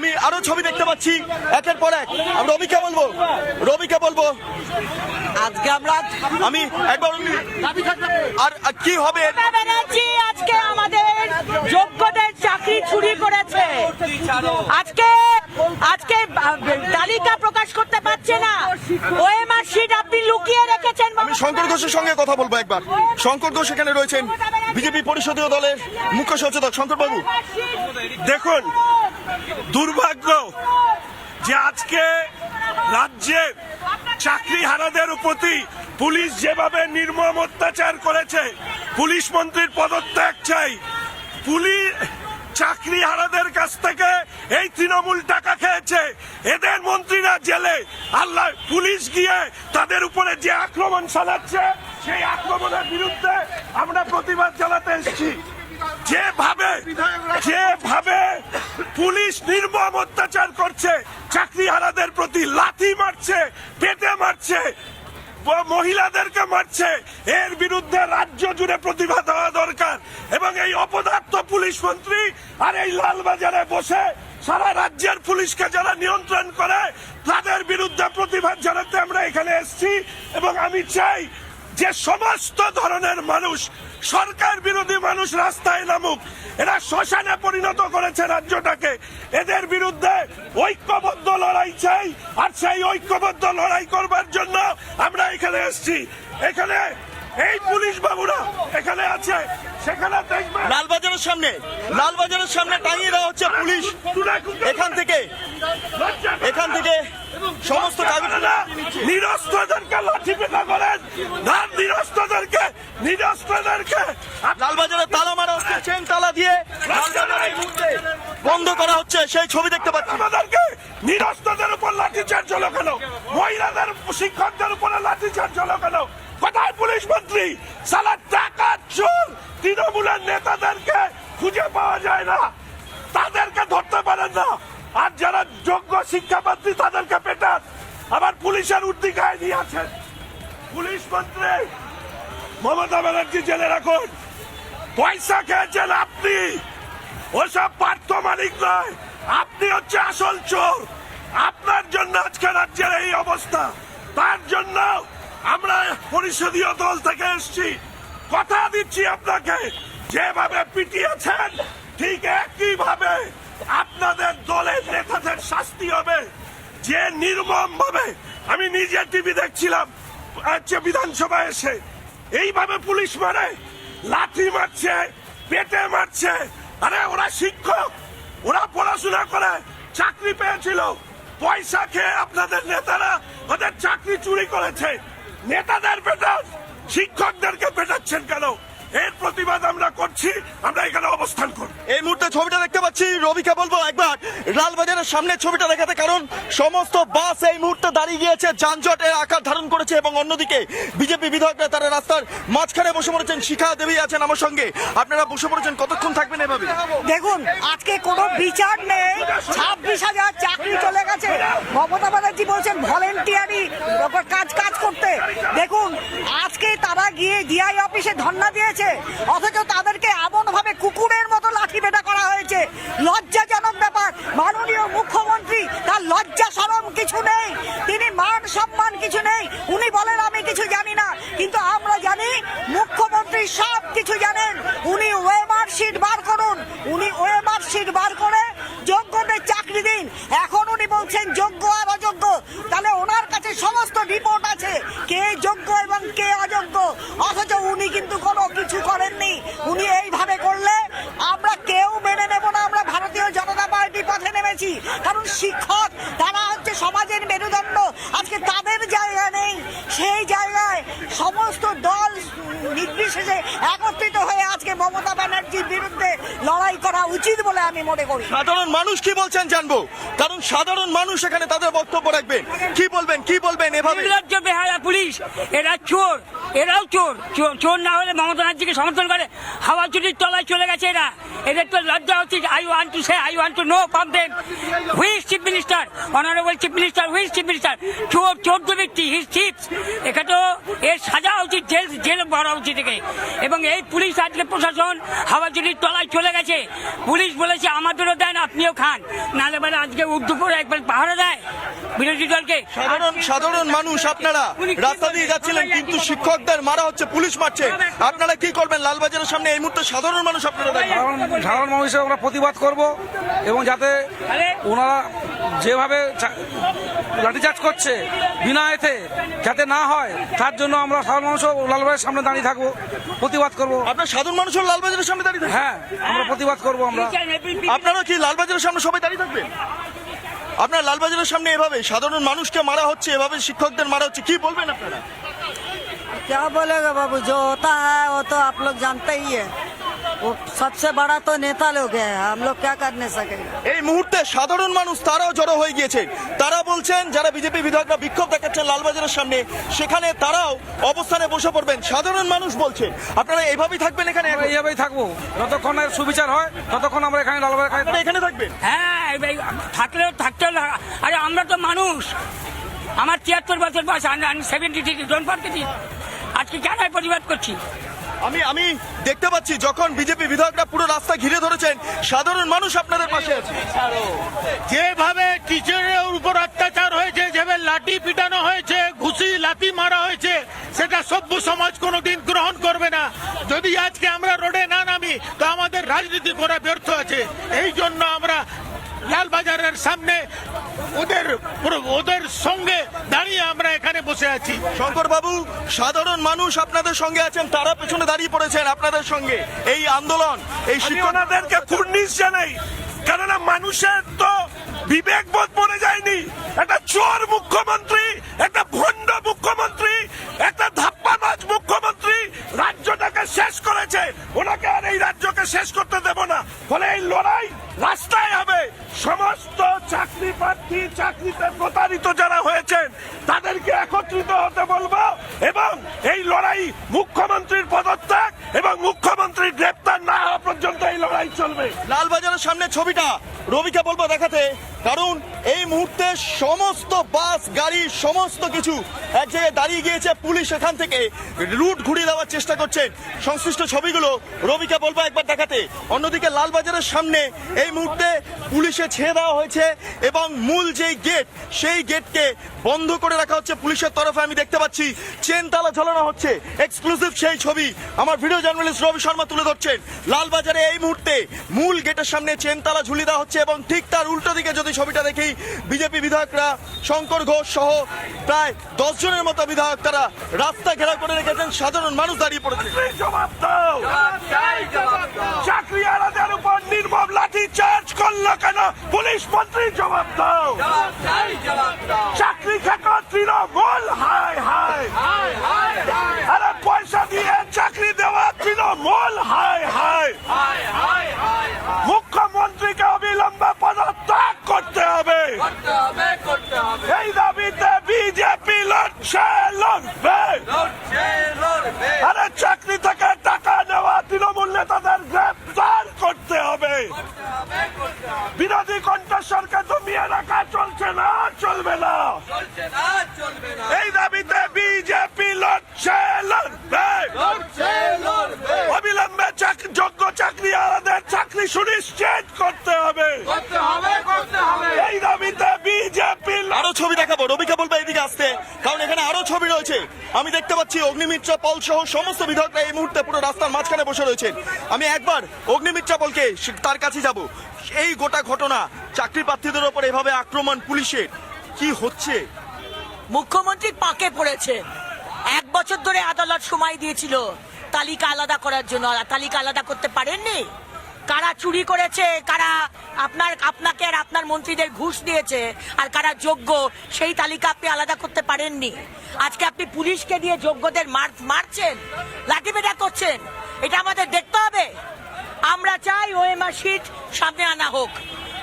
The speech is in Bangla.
আমি আরও ছবি দেখতে পাচ্ছি একের পর এক। আমি রবিকে বলব রবিকে বলব। আজকে আমরা আমি একবার আর আর কি হবে? আজকে আমাদের যোগ্যদের চাকরি চুরি করেছে। আজকে আজকে তালিকা প্রকাশ করতে পারছে না। ওএমআর শিট আপনি লুকিয়ে রেখেছেন আমি শঙ্কর ঘোষের সঙ্গে কথা বলব একবার। শঙ্কর ঘোষ এখানে রয়েছেন বিজেপি পরিষদীয় দলের মুখ্য সচেতক। শঙ্কর বাবু দেখুন দুর্ভাগ্য যে আজকে রাজ্যে চাকরি হারাদের প্রতি পুলিশ যেভাবে নির্মম অত্যাচার করেছে, পুলিশ মন্ত্রীর পদত্যাগ চাই। পুলিশ চাকরি হারাদের কাছ থেকে এই তৃণমূল টাকা খেয়েছে। এদের মন্ত্রীরা জেলে। আল্লাহ, পুলিশ গিয়ে তাদের উপরে যে আক্রমণ চালাচ্ছে, সেই আক্রমণের বিরুদ্ধে আমরা প্রতিবাদ জানাতে এসেছি। যেভাবে যেভাবে পুলিশ নির্মম অত্যাচার করছে, চাকরিহারাদের প্রতি লাথি মারছে পেটে মারছে মহিলাদেরকে মারছে। এর বিরুদ্ধে রাজ্য জুড়ে প্রতিবাদ হওয়া দরকার। এবং এই অপদার্থ পুলিশ মন্ত্রী আর এই লালবাজারে বসে সারা রাজ্যের পুলিশকে যারা নিয়ন্ত্রণ করে, তাদের বিরুদ্ধে প্রতিবাদ জানাতে আমরা এখানে এসেছি। এবং আমি চাই যে সমস্ত ধরনের মানুষ, সরকার বিরোধী মানুষ রাস্তায় নামুক, এরা শ্মশানে পরিণত করেছে রাজ্যটাকে। এদের বিরুদ্ধে ঐক্যবদ্ধ লড়াই চাই, আর সেই ঐক্যবদ্ধ লড়াই করবার জন্য আমরা এখানে এসেছি। এখানে এই পুলিশ বাবুরা এখানে আছে সেখানে দেখবেন লালবাজারের সামনে লালবাজারের সামনে টাঙিয়ে দেওয়া হচ্ছে পুলিশ। এখান থেকে এখান থেকে সমস্ত নিরস্ত্রদেরকে লাঠি পেটা করেন। না নিরস্ত্রদেরকে নিরস্ত্রদেরকে। লালবাজারে তালা মারা হচ্ছে চেন তালা দিয়ে বন্ধ করা হচ্ছে সেই ছবি দেখতে পাচ্ছি। আমাদেরকে নিরস্ত্রদের উপর লাঠি চার্জ হলো কেন? মহিলাদের শিক্ষকদের উপরে লাঠি চার্জ হলো কেন? পুলিশ মন্ত্রী, সালা টাকা চোর তৃণমূলের নেতাদেরকে খুঁজে পাওয়া যায় না। তাদেরকে ধরতে পারেন না। আর যারা যোগ্য শিক্ষামন্ত্রী, তাদেরকে পেটান। আবার পুলিশের উদ্দিকায় নিয়ে আছেন পুলিশ মন্ত্রী, মমতা ব্যানার্জি জেলে রাখুন। পয়সা খেয়েছেন আপনি। ওসব পার্থ মালিক নয়। আপনি হচ্ছে আসল চোর। আপনার জন্য আজকে রাজ্যের এই অবস্থা। তার জন্য আমরা পরিষদীয় দল থেকে এসেছি। কথা দিচ্ছি আপনাকে। যেভাবে পিটিয়েছেন, ঠিক একই ভাবে আপনাদের দলের নেতাদের শাস্তি হবে। যে নির্মম ভাবে আমি নিজে টিভি দেখছিলাম বিধানসভা এসে। এইভাবে পুলিশ মারে, লাঠি মারছে, পেটে মারছে। আরে, ওরা শিক্ষক, ওরা পড়াশোনা করে, চাকরি পেয়েছিল। পয়সা খেয়ে আপনাদের নেতারা ওদের চাকরি চুরি করেছে। নেতাদের পেটান শিক্ষকদেরকে পেটাচ্ছেন কেন? এর প্রতিবাদ আমরা করছি আমরা এখানে অবস্থান করব। এই মুহূর্তে ছবিটা দেখতে পাচ্ছি রবিকে বলব একবার লালবাজারের সামনে ছবিটা দেখাতে কারণ সমস্ত বাস এই মুহূর্তে দাঁড়িয়ে গিয়েছে যানজটের আকার ধারণ করেছে এবং অন্যদিকে বিজেপি বিধায়করা তারা রাস্তার মাঝখানে বসে পড়েছেন শিখা দেবী আছেন আমার সঙ্গে। আপনারা বসে পড়েছেন কতক্ষণ থাকবেন এভাবে? দেখুন আজকে কোনো বিচার নেই ছাব্বিশ হাজার চাকরি চলে গেছে। মমতা ব্যানার্জি বলছেন ভলেন্টিয়ারি কাজ করতে দেখুন, আজকে তারা গিয়ে ডিআই অফিসে ধর্ণা দিয়েছে, অথচ তাদেরকে এমন ভাবে কুকুরের মতো লাঠি বেটা করা হয়েছে। লজ্জাজনক ব্যাপার, মাননীয় মুখ্যমন্ত্রী, তার লজ্জা সরম কিছু নেই, তিনি মান সম্মান কিছু নেই, উনি বলেন, আমি কিছু জানি না কিন্তু আমরা জানি মুখ্যমন্ত্রী সব কিছু জানেন উনি ওয়েমার শিট বার করুন উনি ওয়েমার শিট বার করে যোগ্যদের চাকরি দিন এখন উনি বলছেন যোগ্য আর অযোগ্য তাহলে ওনার কাছে সমস্ত রিপোর্ট আছে কে যোগ্য এবং কে অযোগ্য অথচ উনি কিন্তু কোনো কিছু করেননি উনি এইভাবে করলে আমরা কেউ মেনে নেব না আমরা ভারতীয় জনতা পার্টি পথে নেমেছি কারণ শিক্ষক তারা হচ্ছে সমাজের মেরুদণ্ড আজকে তাদের জায়গা নেই সেই জায়গায় সমস্ত দল নির্বিশেষে একত্রিত হয়ে আজকে মমতা ব্যানার্জির বিরুদ্ধে লড়াই করা উচিত বলে আমি মনে করি। সাধারণ মানুষ কি বলছেন জানব? কারণ সাধারণ মানুষ এখানে তাদের বক্তব্য রাখবেন। কি বলবেন? কি বলবেন এভাবে? রাজ্য বেহায়া পুলিশ এরা চোর। এরাও চোর চোর- না হলে মমতা ব্যানার্জিকে সমর্থন করে। হাওয়া চুরির তলায় চলে গেছে এরা। এদের তো লজ্জা উচিত। I want to say I want to know from them who's chief minister honourable chief minister who's chief minister চোর চোদ্দ ব্যক্তি হিজ চিপস এখানে তো এর সাজা উচিত জেল জেল ভরা উচিত একে। এবং এই পুলিশ আজকে প্রশাসন হাওয়া চুরির তলায় চলে গেছে। পুলিশ বলেছে আমাদেরও দেন আপনিও খান। নাহলে বলে আজকে উর্দু করে একবার পাহাড়ে দেয় বিরোধী দলকে। সাধারণ সাধারণ মানুষ আপনারা রাস্তা দিয়ে যাচ্ছিলেন কিন্তু শিক্ষকদের মারা হচ্ছে পুলিশ মারছে। আপনারা কি করবেন? লালবাজারের সামনে এই মুহূর্তে সাধারণ মানুষ আপনারা সাধারণ সাধারণ মানুষ। আমরা প্রতিবাদ করব এবং যাতে ওনারা যেভাবে লাঠিচার্জ করছে বিনা এতে যাতে না হয় তার জন্য আমরা সাধারণ মানুষও লালবাইয়ের সামনে দাঁড়িয়ে থাকব প্রতিবাদ করব। আপনার সাধারণ মানুষ হলো লালবাজারের সামনে দাঁড়িয়ে? হ্যাঁ আমরা প্রতিবাদ করব আমরা। আপনারা কি লালবাজারের সামনে সবাই দাঁড়িয়ে থাকবেন? আপনার লালবাজারের সামনে এভাবে সাধারণ মানুষকে মারা হচ্ছে এভাবে শিক্ষকদের মারা হচ্ছে কি বলবেন আপনারা? क्या बोलेगा बाबू जो होता है वो तो आप लोग जानते ही है वो सबसे बड़ा तो नेता लोग है हम लोग क्या कर नहीं सकेंगे এই মুহূর্তে সাধারণ মানুষ তারাও জড়ো হয়ে গিয়েছে তারা বলছেন যারা বিজেপি বিধায়করা বিক্ষোভ দেখাচ্ছেন লালবাজারের সামনে সেখানে তারাও অবস্থানে বসে পড়বেন সাধারণ মানুষ বলছেন আপনারা এইভাবেই থাকবেন এখানে আমরা এইভাবেই থাকবো যতক্ষণ না এর সুবিচার হয় ততক্ষণ আমরা এখানে লালবাইয়ের কাছে আপনারা এখানে থাকবেন হ্যাঁ এই থাকলেও থাকতে হলে- আরে আমরা তো মানুষ আমার তিয়াত্তর বছর বয়স আমি সেভেন্টি থ্রি ডোন্ট ফর্টি আজকে কেন প্রতিবাদ করছি? আমি আমি দেখতে পাচ্ছি যখন বিজেপি বিধায়করা পুরো রাস্তা ঘিরে ধরেছেন সাধারণ মানুষ আপনাদের পাশে আছে। যেভাবে টিচারের উপর অত্যাচার হয়েছে যেভাবে লাঠি পিটানো হয়েছে ঘুষি লাথি মারা হয়েছে সেটা সভ্য সমাজ কোনোদিন গ্রহণ করবে না। যদি আজকে আমরা রোডে না নামি তো আমাদের রাজনীতি করা ব্যর্থ আছে। এই জন্য আমরা লালবাজারের সামনে ওদের ওদের সঙ্গে দাঁড়িয়ে আমরা এখানে আছি। শঙ্কর বাবু সাধারণ মানুষ আপনাদের সঙ্গে আছেন তারা পেছনে দাঁড়িয়ে পড়েছেন আপনাদের সঙ্গে। এই আন্দোলন এই আমি শিক্ষক কুর্নিশ জানাই। কেননা মানুষের তো বিবেক বোধ মনে যায়নি। একটা চোর মুখ্যমন্ত্রী একটা ভণ্ড মুখ্যমন্ত্রী একটা ধাপ্পাবাজ মুখ্যমন্ত্রী রাজ্যটাকে শেষ করেছে। ওনাকে আর এই রাজ্যকে শেষ করতে দেব না। ফলে এই লড়াই রাস্তায় হবে। সমস্ত চাকরি প্রার্থী চাকরিতে প্রতারিত যারা হয়েছেন তাদেরকে একত্রিত হতে বলব এবং এই লড়াই মুখ্যমন্ত্রীর পদত্যাগ এবং মুখ্যমন্ত্রীর গ্রেপ্তার না হওয়া পর্যন্ত এই লড়াই চলবে সামনে ছবিটা। রবিকে বলব দেখাতে। কারণ এই মুহূর্তে সমস্ত বাস, গাড়ি, সমস্ত কিছু এক জায়গায় দাঁড়িয়ে গিয়েছে পুলিশ এখান থেকে। রুট ঘুরিয়ে দেওয়ার চেষ্টা করছেন সংশ্লিষ্ট ছবিগুলো। রবিকে বলব একবার দেখাতে অন্যদিকে লালবাজারের সামনে এই মুহূর্তে পুলিশে ছেড়ে দেওয়া হয়েছে এবং মূল যেই গেট সেই গেটকে বন্ধ করে রাখা হচ্ছে পুলিশের তরফে। আমি দেখতে পাচ্ছি চেন তালা ঝোলানো হচ্ছে। এক্সক্লুসিভ সেই ছবি আমার ভিডিও জার্নালিস্ট রবি শর্মা তুলে ধরছেন। লালবাজারে এই মুহূর্তে মূল গেটের সামনে চেন তালা ঝুলিয়ে দেওয়া হচ্ছে এবং ঠিক তার উল্টো দিকে যদি ছবিটা দেখি বিজেপি বিধায়করা শঙ্কর ঘোষ সহ প্রায় দশ জনের মতো বিধায়ক তারা রাস্তা ঘেরা করে রেখেছেন। সাধারণ মানুষ দাঁড়িয়ে পড়েছে। চাকরির জবাব দাও। চাকরি আলাদার উপর নির্মম লাঠি চার্জ করল কেন? পুলিশ মন্ত্রী জবাব দাও। চাকরি খেকো তৃণমূল হায় হায়। আরে পয়সা দিয়ে চাকরি দেওয়া তৃণমূল হায় হায়। মুখ্যমন্ত্রীকে অবিলম্বে পদত্যাগ করতে হবে। এই দাবিতে বিজেপি লড়ছে লড়বে আরে চাকরি থেকে টাকা নেওয়া তৃণমূল নেতাদের গ্রেপ্তার করতে হবে বিরোধী কণ্ঠস্বরকে দমিয়ে রাখা চলছে না চলবে না এই দাবিতে বিজেপি লড়ছে লড়বে অবিলম্বে চাক- যোগ্য চাকরি আলাদের চাকরি সুনিশ্চিত করতে হবে। এই দাবিতে বিজেপি আরও ছবি দেখাবো রবিকে বলব এদিকে আসতে। কারণ এখানে আরও ছবি রয়েছে। আমি দেখতে পাচ্ছি অগ্নিমিত্রা পল সহ সমস্ত বিধায়করা এই মুহূর্তে পুরো রাস্তার মাঝখানে বসে রয়েছেন। আমি একবার অগ্নিমিত্রা পলকে তার কাছে যাব। এই গোটা ঘটনা চাকরি প্রার্থীদের ওপর এভাবে আক্রমণ পুলিশের কি হচ্ছে? মুখ্যমন্ত্রী পাকে পড়েছে। এক বছর ধরে আদালত সময় দিয়েছিল। তালিকা আলাদা করার জন্য আর তালিকা আলাদা করতে পারেননি? কারা চুরি করেছে, কারা আপনার, আপনাকে আর আপনার মন্ত্রীদের ঘুষ দিয়েছে আর কারা যোগ্য, সেই তালিকা আপনি আলাদা করতে পারেননি। আজকে আপনি পুলিশকে দিয়ে যোগ্যদের মার, মারছেন, লাঠিপেটা করছেন, এটা আমাদের দেখতে হবে। আমরা চাই ওএমআর সিট সামনে আনা হোক।